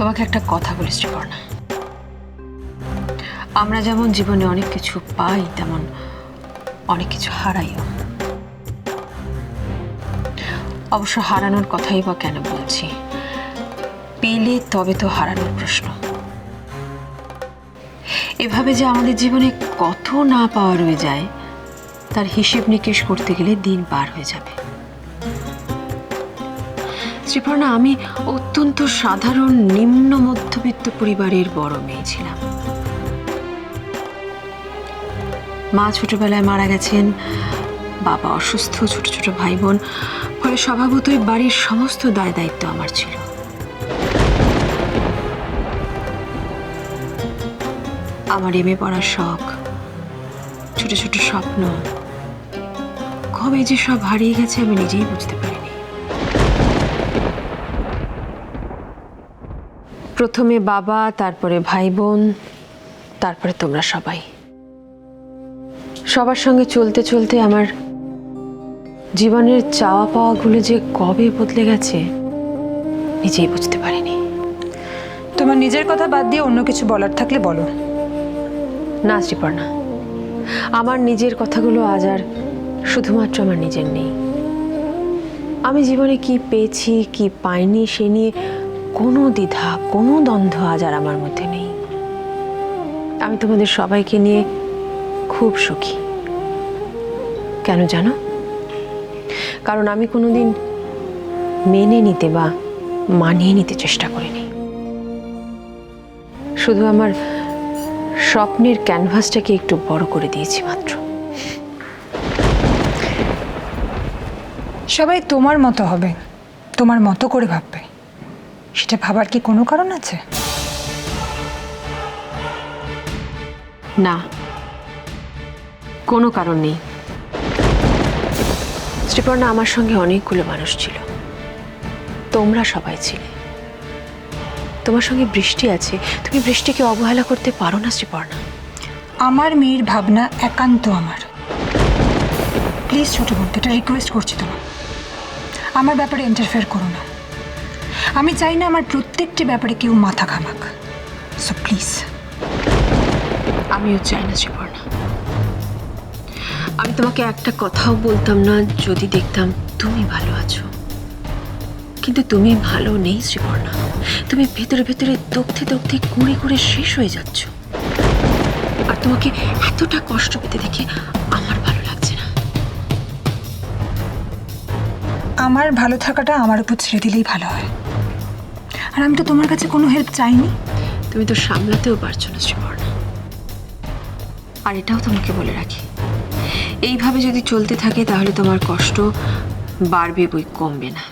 তোমাকে একটা কথা বলি শ্রীপর্ণা আমরা যেমন জীবনে অনেক কিছু পাই, তেমন অনেক কিছু হারাইও। অবশ্য হারানোর কথাই বা কেন বলছি? পেলে তবে তো হারানোর প্রশ্ন। এভাবে যে আমাদের জীবনে কত না পাওয়া রয়ে যায়, তার হিসেব নিকেশ করতে গেলে দিন পার হয়ে যাবে। শ্রীপর্ণা আমি অত্যন্ত সাধারণ নিম্ন মধ্যবিত্ত পরিবারের বড় মেয়ে ছিলাম। মা ছোটবেলায় মারা গেছেন, বাবা অসুস্থ, ছোট ছোট ভাই বোন ফলে স্বভাবতই বাড়ির সমস্ত দায় দায়িত্ব আমার ছিল। আমার এমএ পড়ার শখ, ছোট ছোট স্বপ্ন। কবে যে সব হারিয়ে গেছে আমি নিজেই বুঝতে পারিনি। প্রথমে বাবা তারপরে ভাই বোন তারপরে তোমরা সবাই। সবার সঙ্গে চলতে চলতে আমার জীবনের চাওয়া পাওয়াগুলো যে কবে বদলে গেছে নিজেই বুঝতে পারিনি। তোমার নিজের কথা বাদ দিয়ে অন্য কিছু বলার থাকলে বলো। না শ্রীপর্ণা। আমার নিজের কথাগুলো আজ আর শুধুমাত্র আমার নিজের নেই। আমি জীবনে কি পেয়েছি কি পাইনি সে নিয়ে কোনো দ্বিধা, কোনো দ্বন্দ্ব আজ আর আমার মধ্যে নেই। আমি তোমাদের সবাইকে নিয়ে খুব সুখী। কেন জানো? কারণ আমি কোনোদিন মেনে নিতে বা মানিয়ে নিতে চেষ্টা করিনি। শুধু আমার স্বপ্নের ক্যানভাসটাকে একটু বড় করে দিয়েছি মাত্র। সবাই তোমার মতো হবে, তোমার মতো করে ভাববে। সেটা ভাবার কি কোনো কারণ আছে? না। কোনো কারণ নেই। শ্রীপর্ণা আমার সঙ্গে অনেকগুলো মানুষ ছিল। তোমরা সবাই ছিলে। তোমার সঙ্গে বৃষ্টি আছে। তুমি বৃষ্টিকে অবহেলা করতে পারো না শ্রীপর্ণা। আমার মেয়ের ভাবনা একান্ত আমার। প্লিজ ছোট বলতে এটা রিকোয়েস্ট করছি তোমার আমার ব্যাপারে ইন্টারফেয়ার করো না। আমি চাই না আমার প্রত্যেকটি ব্যাপারে কেউ মাথা ঘামাক। সো প্লিজ আমিও চাই না শ্রীপর্ণা আমি তোমাকে একটা কথাও বলতাম না, যদি দেখতাম তুমি ভালো আছো। কিন্তু তুমি ভালো নেই শ্রীপর্ণা তুমি ভেতরে ভেতরে দগ্ধে দগ্ধে কুঁড়ে কুঁড়ে শেষ হয়ে যাচ্ছ। আর তোমাকে এতটা কষ্ট পেতে দেখে আমার ভালো লাগছে না। আমার ভালো থাকাটা আমার উপর ছেড়ে দিলেই ভালো হয়। আর আমি তো তোমার কাছে কোনো হেল্প চাইনি। তুমি তো সামলাতেও পারছ না শ্রীপর্ণা আর এটাও তোমাকে বলে রাখি। এইভাবে যদি চলতে থাকে তাহলে তোমার কষ্ট বাড়বে বই কমবে না।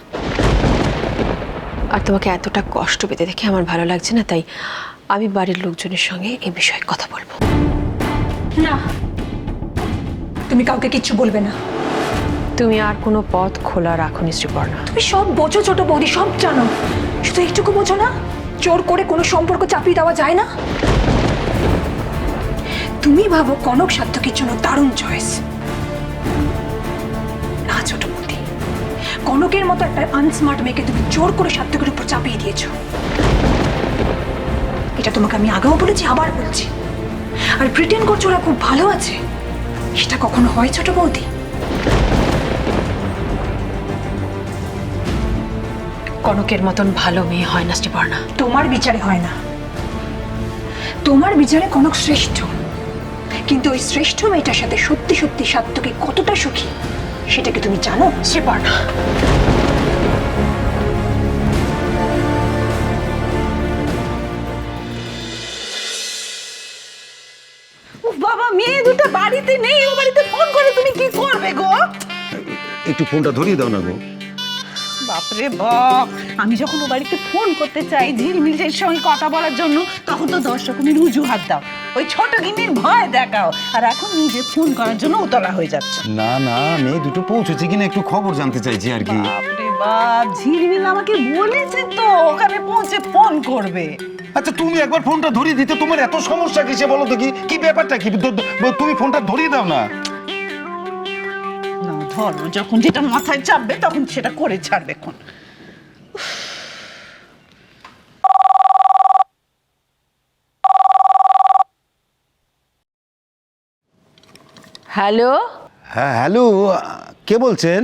আর তোমাকে এতটা কষ্ট পেতে দেখে আমার ভালো লাগছে না তাই আমি বাড়ির লোকজনের সঙ্গে এ বিষয়ে কথা বলব। না তুমি কাউকে কিচ্ছু বলবে না। তুমি আর কোনো পথ খোলা রাখুনি শ্রীপর্ণা তুমি সব বোঝো ছোট বৌদি সব জানো। এইটুকু বোঝো না? জোর করে কোনো সম্পর্ক চাপিয়ে দেওয়া যায় না? তুমি ভাবো কনক সার্থকের জন্য দারুণ চয়েস না, ছোট বৌদি কনকের মতো একটা আনস্মার্ট মেয়েকে তুমি জোর করে সার্থকের উপর চাপিয়ে দিয়েছ। এটা তোমাকে আমি আগেও বলেছি, আবার বলছি। আর ব্রিটেন করছ ওরা খুব ভালো আছে। সেটা কখনো হয়, ছোট বৌদি কনকের মতন ভালো মেয়ে হয় না শ্রীপর্ণা তোমার বিচারে হয় না। তোমার বিচারে কনক শ্রেষ্ঠ। কিন্তু ওই শ্রেষ্ঠ মেয়েটার সাথে সত্যি সত্যি সাত্যকে কতটা সুখী সেটা কি তুমি জানো? শ্রীপর্ণা বাবা মেয়ে দুটো বাড়িতে নেই ও বাড়িতে ফোন করে তুমি কি করবে গো? একটু ফোনটা ধরিয়ে দাও না গো। বাপরে বাপ। আমি যখন ও বাড়িতে ফোন করতে চাই ঝিলমিলের সঙ্গে কথা বলার জন্য তখন তো দশ রকমের উজুহাত দাও। ওই ছোট গিন্নির ভয় দেখাও। আর এখন নিজে ফোন করার জন্য উতলা হয়ে যাচ্ছ। না না মেয়ে দুটো পৌঁছেছে কিনা একটু খবর জানতে চাইছি আর কি। বাপরে বাপ ঝিলমিল আমাকে বলেছে তো ওখানে পৌঁছে ফোন করবে। আচ্ছা তুমি একবার ফোনটা ধরিয়ে দিতে। তোমার এত সমস্যা কিসে বলো তো কি? কি ব্যাপারটা কি? তুমি ফোনটা ধরিয়ে দাও না। ধর্ম যখন যেটা মাথায় চাপবে তখন সেটা করে ছাড়বে এখন। হ্যালো? হ্যাঁ হ্যালো কে বলছেন?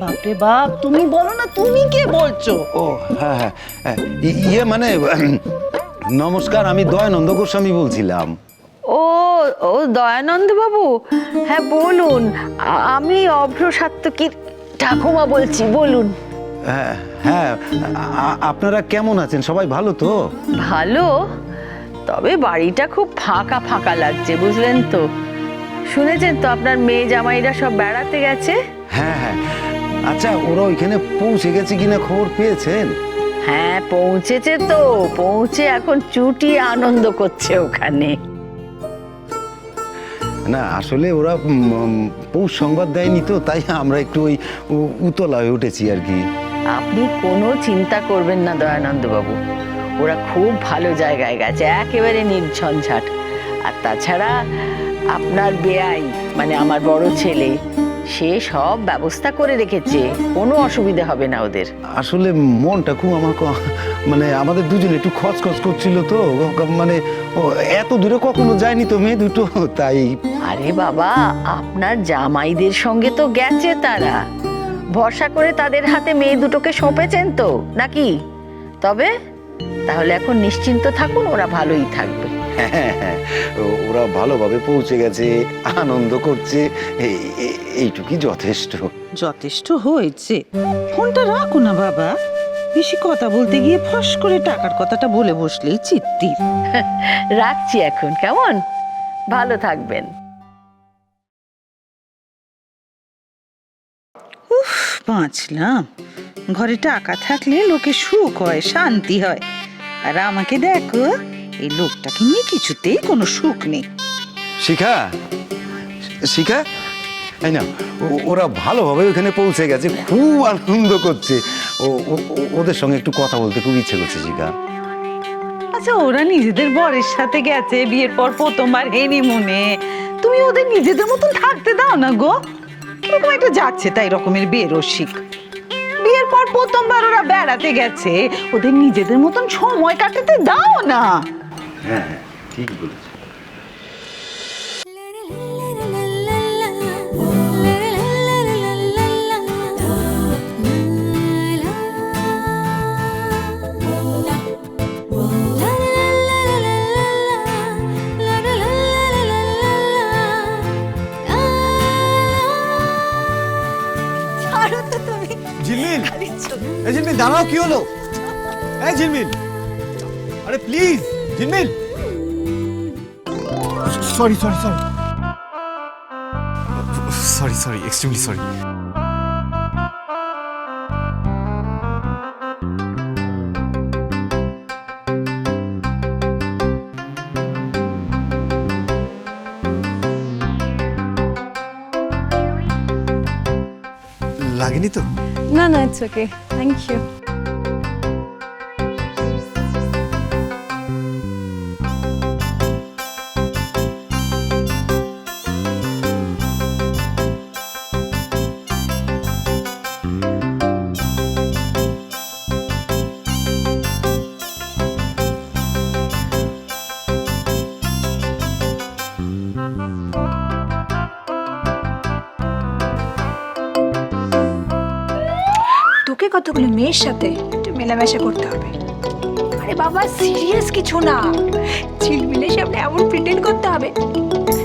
বাপরে বাপ তুমি বলো না তুমি কে বলছো? ও হ্যাঁ হ্যাঁ হ্যাঁ, ইয়ে মানে নমস্কার আমি দয়ানন্দ গোস্বামী বলছিলাম। ও ও দয়ানন্দ বাবু? হ্যাঁ বলুন। আমি অভ্র সাত্তকীর ঠাকুমা বলছি বলুন। হ্যাঁ হ্যাঁ আপনারা কেমন আছেন? সবাই ভালো তো? ভালো। তবে বাড়িটা খুব ফাঁকা ফাঁকা লাগছে বুঝলেন তো। শুনেছেন তো আপনার মেয়ে জামাইরা সব বেড়াতে গেছে? হ্যাঁ হ্যাঁ। আচ্ছা ওরা ওইখানে পৌঁছে গেছে কিনা খবর পেয়েছেন? হ্যাঁ পৌঁছেছে তো। পৌঁছে এখন চুটি আনন্দ করছে ওখানে। না, আসলে ওরা পৌষ সংবাদ দেয়নি তো, তাই আমরা একটু ওই উতলা হয়ে উঠেছি আর কি। আপনি কোনো চিন্তা করবেন না, দয়ানন্দ বাবু। ওরা খুব ভালো জায়গায় গেছে, একেবারে নির্ঝঞ্ঝাট। আর তাছাড়া আপনার বেয়াই মানে আমার বড় ছেলে সে সব ব্যবস্থা করে রেখেছে। কোনো অসুবিধা হবে না ওদের। আসলে মনটা খুব আমার ক- মানে আমাদের দুজনে একটু খচখচ করছিল তো। মানে ও এত দূরে কখনো যায়নি তো মেয়ে দুটো তাই। আরে বাবা আপনার জামাইদের সঙ্গে তো গেছে তারা। ভরসা করে তাদের হাতে মেয়ে দুটোকে সঁপেছেন তো নাকি? তবে তাহলে এখন নিশ্চিন্ত থাকুন ওরা ভালোই থাকবে। হ্যাঁ হ্যাঁ ওরা ভালোভাবে পৌঁছে গেছে আনন্দ করছে এই- এই- এইটুকুই যথেষ্ট। যথেষ্ট হয়েছে। ফোনটা রাখো না বাবা। বেশি কথা বলতে গিয়ে ফস করে টাকার কথাটা বলে বসলেই চিত্তি। রাখছি এখন কেমন? ভালো থাকবেন। বাঁচলাম। ঘরে টাকা থাকলে লোকে সুখ হয় শান্তি হয়। আর আমাকে দেখো এই লোকটাকে নিয়ে কিছুতেই কোনো সুখ নেই। শিখা শিখা এই না ওরা ভালোভাবে ওখানে পৌঁছে গেছে খুব আনন্দ করছে। ওদের সঙ্গে একটু কথা বলতে খুব ইচ্ছে করছে শিখা। আচ্ছা ওরা নিজেদের বরের সাথে গেছে বিয়ের পর প্রথমবার হেনি মনে তুমি ওদের নিজেদের মতন থাকতে দাও না গো। কীরকম একটা যাচ্ছে তাই রকমের বেরসিক বিয়ের পর প্রথমবার ওরা বেড়াতে গেছে। ওদের নিজেদের মতন সময় কাটাতে দাও না। হ্যাঁ হ্যাঁ ঠিক বলেছে। কি হলো? এই ঝিলমিল। আরে please Jhilmil. Sorry sorry sorry sorry sorry extremely sorry লাগেনি তো No, no, it's okay. Thank you. তোকে মেয়ের সাথে একটু মেলামেশা করতে হবে। আরে বাবা সিরিয়াস কিছু না। ঝিলমিলের সামনে এমন প্রিটেন্ড করতে হবে,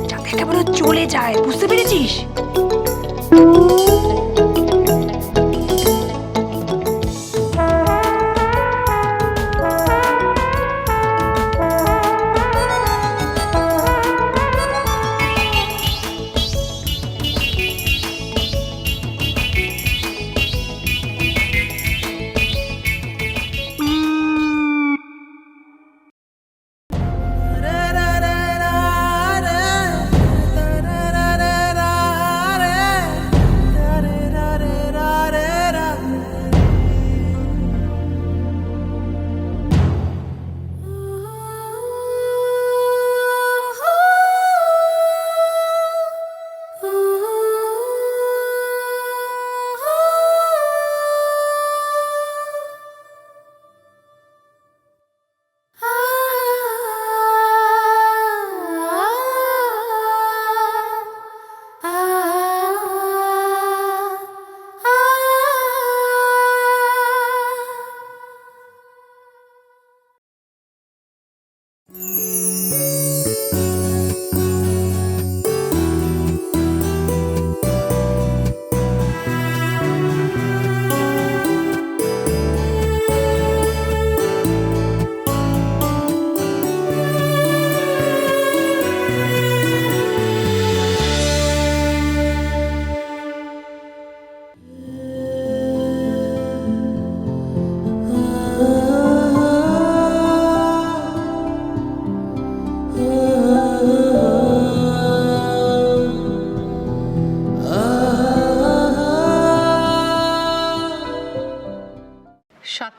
যাতে ও চলে যায়। বুঝতে পেরেছিস?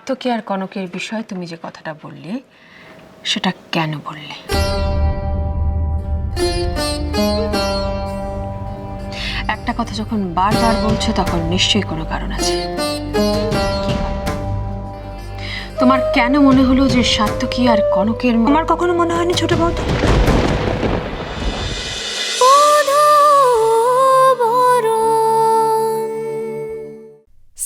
সাত্তকী আর কনকের বিষয়ে তুমি যে কথাটা বললে, সেটা কেন বললে? একটা কথা যখন বারবার বলছো, তখন নিশ্চয়ই কোনো কারণ আছে। তোমার কেন মনে হলো যে সাত্তকী আর কনকের আমার কখনো মনে হয়নি ছোট বৌদি?